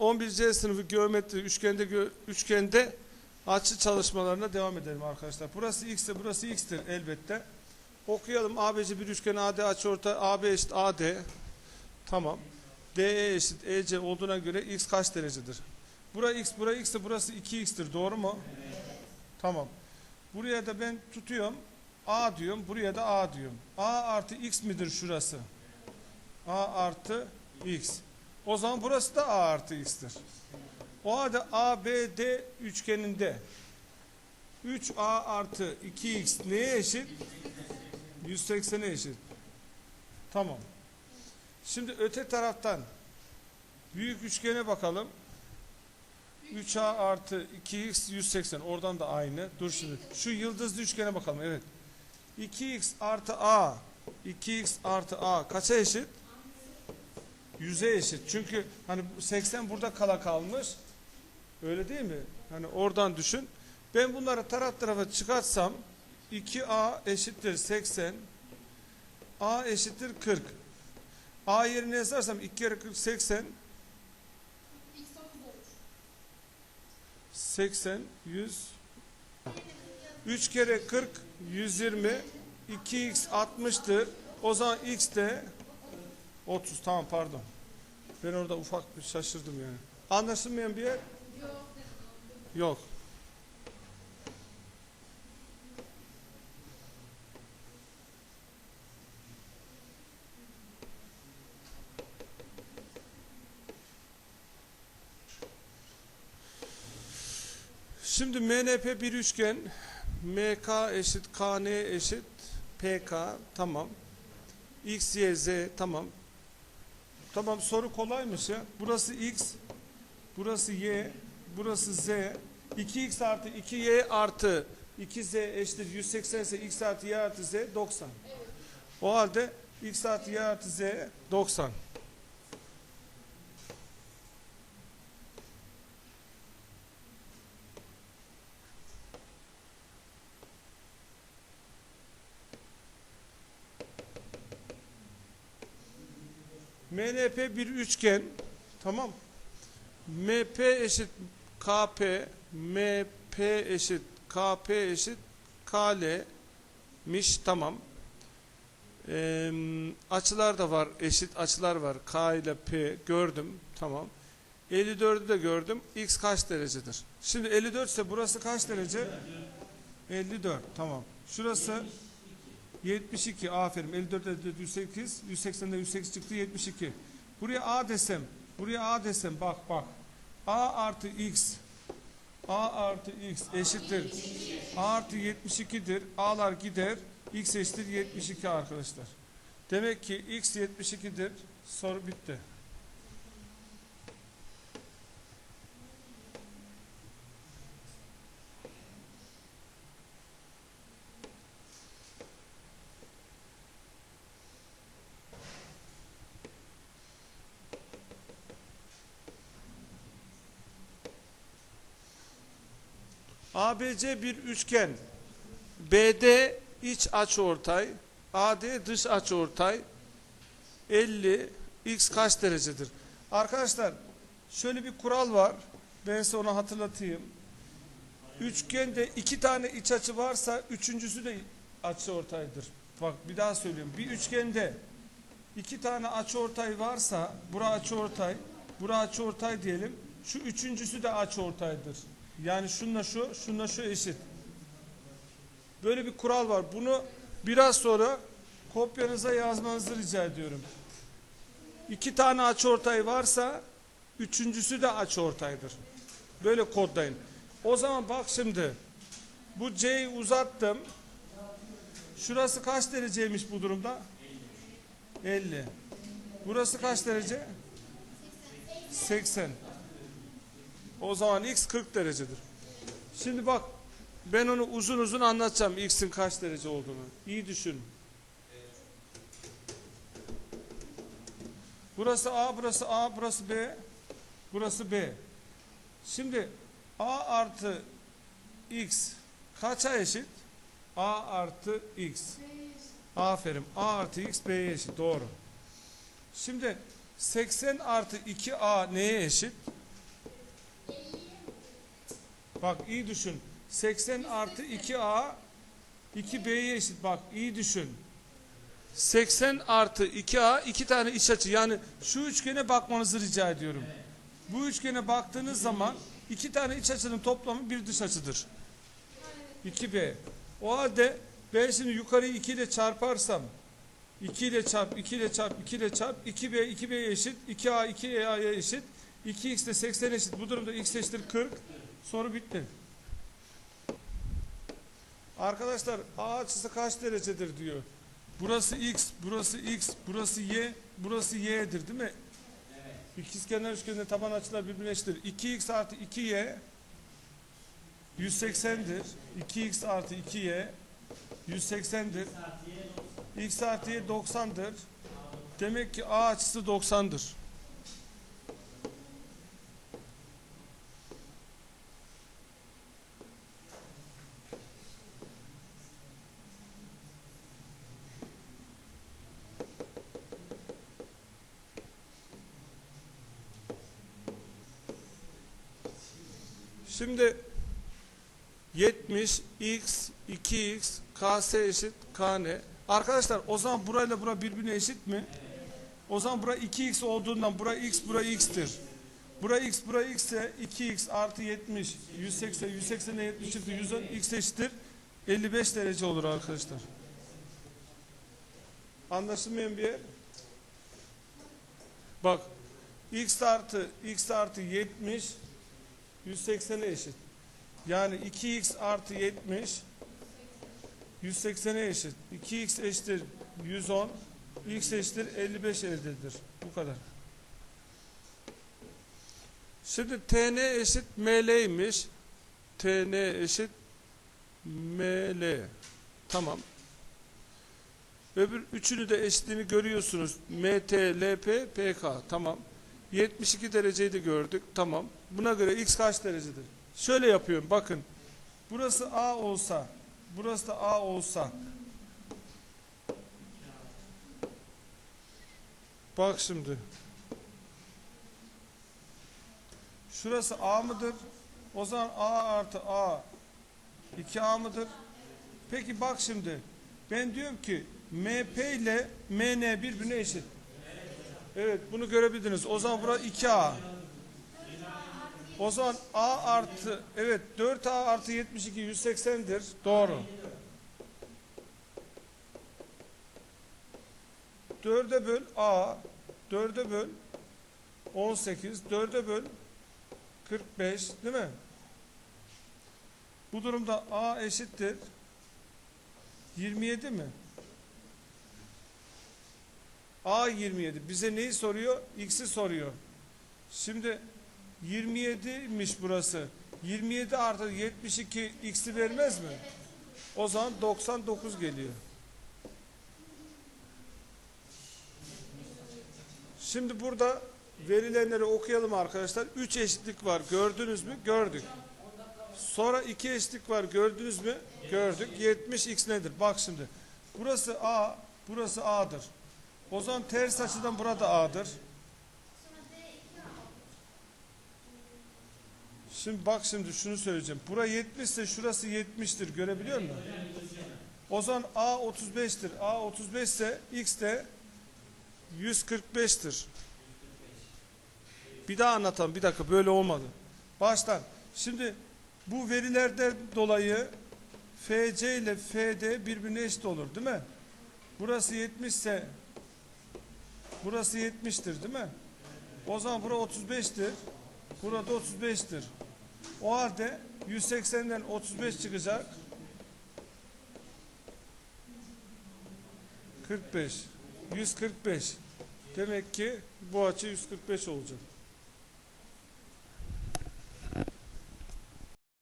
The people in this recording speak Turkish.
11C sınıfı geometri üçgende üçgende açı çalışmalarına devam edelim arkadaşlar. Burası x ise burası x'tir elbette. Okuyalım ABC bir üçgen AD açıortay AB eşit AD. Tamam. DE eşit EC olduğuna göre x kaç derecedir? Bura x, bura x ise burası 2x'tir. Doğru mu? Tamam. Buraya da ben tutuyorum. A diyorum. Buraya da A diyorum. A artı x midir şurası? A artı x. O zaman burası da A artı x'tir. O halde ABD üçgeninde 3A artı 2x neye eşit? 180'e eşit. Tamam. Şimdi öte taraftan büyük üçgene bakalım. 3A artı 2x 180. Oradan da aynı. Dur şimdi. Şu yıldızlı üçgene bakalım. Evet. 2x artı A 2x artı A kaça eşit? 100'e eşit. Çünkü hani 80 burada kala kalmış. Öyle değil mi? Hani oradan düşün. Ben bunları taraf tarafa çıkartsam 2A eşittir 80 A eşittir 40 A yerine yazarsam 2 kere 40 80 80 100 3 kere 40 120 2x 60'tır. O zaman x de 30 tamam pardon. Ben orada ufak bir şaşırdım yani. Anlaşılmayan bir yer? Yok. Şimdi MNP bir üçgen. MK eşit KN eşit PK tamam. X, Y, Z tamam. Tamam soru kolaymış ya. Burası X, burası Y, burası Z. 2X artı 2Y artı 2Z eşittir 180 ise X artı Y artı Z 90. O halde X artı Y artı Z 90. MNP bir üçgen. Tamam. MP eşit KP, MP eşit KP eşit KL miş tamam. Ee, açılar da var, eşit açılar var. K ile P gördüm. Tamam. 54'ü de gördüm. X kaç derecedir? Şimdi 54 ise burası kaç derece? 54. Tamam. Şurası 72 aferin 54 54 108 180'de 108 çıktı 72 buraya A desem buraya A desem bak bak. A artı X A artı X eşittir. A artı 72'dir A'lar gider X eşittir 72 arkadaşlar. Demek ki X 72'dir soru bitti ABC bir üçgen. BD iç açıortay, AD dış açıortay. 50 x kaç derecedir? Arkadaşlar şöyle bir kural var. Ben size onu hatırlatayım. Üçgende iki tane iç açı varsa üçüncüsü de açıortaydır. Bak bir daha söylüyorum. Bir üçgende iki tane açıortay varsa bura açıortay, bura açıortay diyelim. Şu üçüncüsü de açıortaydır. Yani şunla şu, şunla şu eşit. Böyle bir kural var. Bunu biraz sonra kopyanıza yazmanızı rica ediyorum. İki tane açıortay varsa üçüncüsü de açıortaydır. Böyle kodlayın. O zaman bak şimdi bu C'yi uzattım. Şurası kaç dereceymiş bu durumda? 50. Burası kaç derece? 80. O zaman x 40 derecedir. Şimdi bak ben onu uzun uzun anlatacağım x'in kaç derece olduğunu. İyi düşün. Burası A, burası A, burası B. Burası B. Şimdi A artı x kaça eşit? A artı x. Aferin. A artı x B'ye eşit. Doğru. Şimdi 80 artı 2A neye eşit? Bak iyi düşün. 80 artı 2A 2B'ye eşit. Bak iyi düşün. 80 artı 2A iki tane iç açı. Yani şu üçgene bakmanızı rica ediyorum. Bu üçgene baktığınız zaman iki tane iç açının toplamı bir dış açıdır. 2B. O halde ben şimdi yukarıyı 2 ile çarparsam 2 ile çarp, 2 ile çarp, 2 ile çarp 2B 2B'ye eşit 2A 2A'ya eşit 2x de 80 eşit. Bu durumda x eşittir 40. Soru bitti. Arkadaşlar A açısı kaç derecedir diyor. Burası x, burası x, burası y, burası y'dir değil mi? İkizkenar üçgeninde taban açılar birbirine eşittir. 2x artı 2y 180'dir. 2x artı 2y 180'dir. x artı y 90'dır. Demek ki A açısı 90'dır. Şimdi 70 x 2x ks eşit kn. Arkadaşlar o zaman burayla bura birbirine eşit mi? O zaman bura 2x olduğundan bura x bura x'tir. Bura x bura x ise 2x artı 70 180 180'e 70 çıktı 110 x eşittir 55 derece olur arkadaşlar. Anlaşılmayan bir yer. Bak x artı x artı 70 180'e eşit. Yani 2x artı 70 180'e eşit. 2x eşittir 110 x eşittir 55 elde edilir. Bu kadar. Şimdi tn eşit ml'ymiş. tn eşit ml. Tamam. Öbür üçünü de eşitliğini görüyorsunuz. mt, lp, pk. Tamam. 72 dereceyi de gördük. Tamam. Buna göre x kaç derecedir? Şöyle yapıyorum. Bakın. Burası A olsa, burası da A olsa. Bak şimdi. Şurası A mıdır? O zaman A artı A 2A mıdır? Peki bak şimdi. Ben diyorum ki MP ile MN birbirine eşit. Evet bunu görebildiniz. O zaman bura 2A. O zaman A artı evet 4A artı 72 180'dir. Doğru. 4'e böl A 4'e böl 18 4'e böl 45 değil mi? Bu durumda A eşittir 27 mi? A 27. Bize neyi soruyor? X'i soruyor. Şimdi 27'miş burası. 27 artı 72 x'i vermez mi? O zaman 99 geliyor. Şimdi burada verilenleri okuyalım arkadaşlar. 3 eşitlik var. Gördünüz mü? Gördük. Sonra 2 eşitlik var. Gördünüz mü? Gördük. 70 x nedir? Bak şimdi. Burası A, burası A'dır. O zaman ters açıdan burada A'dır. Şimdi bak şimdi şunu söyleyeceğim. Bura 70 ise şurası 70'tir. Görebiliyor musun? O zaman A 35'tir. A 35 ise X de 145'tir. Bir daha anlatalım. Bir dakika böyle olmadı. Baştan. Şimdi bu verilerden dolayı FC ile FD birbirine eşit olur değil mi? Burası 70 ise burası 70'tir değil mi? O zaman bura 35'tir. Burada 35'tir. O halde 180'den 35 çıkacak. 45. 145. Demek ki bu açı 145 olacak.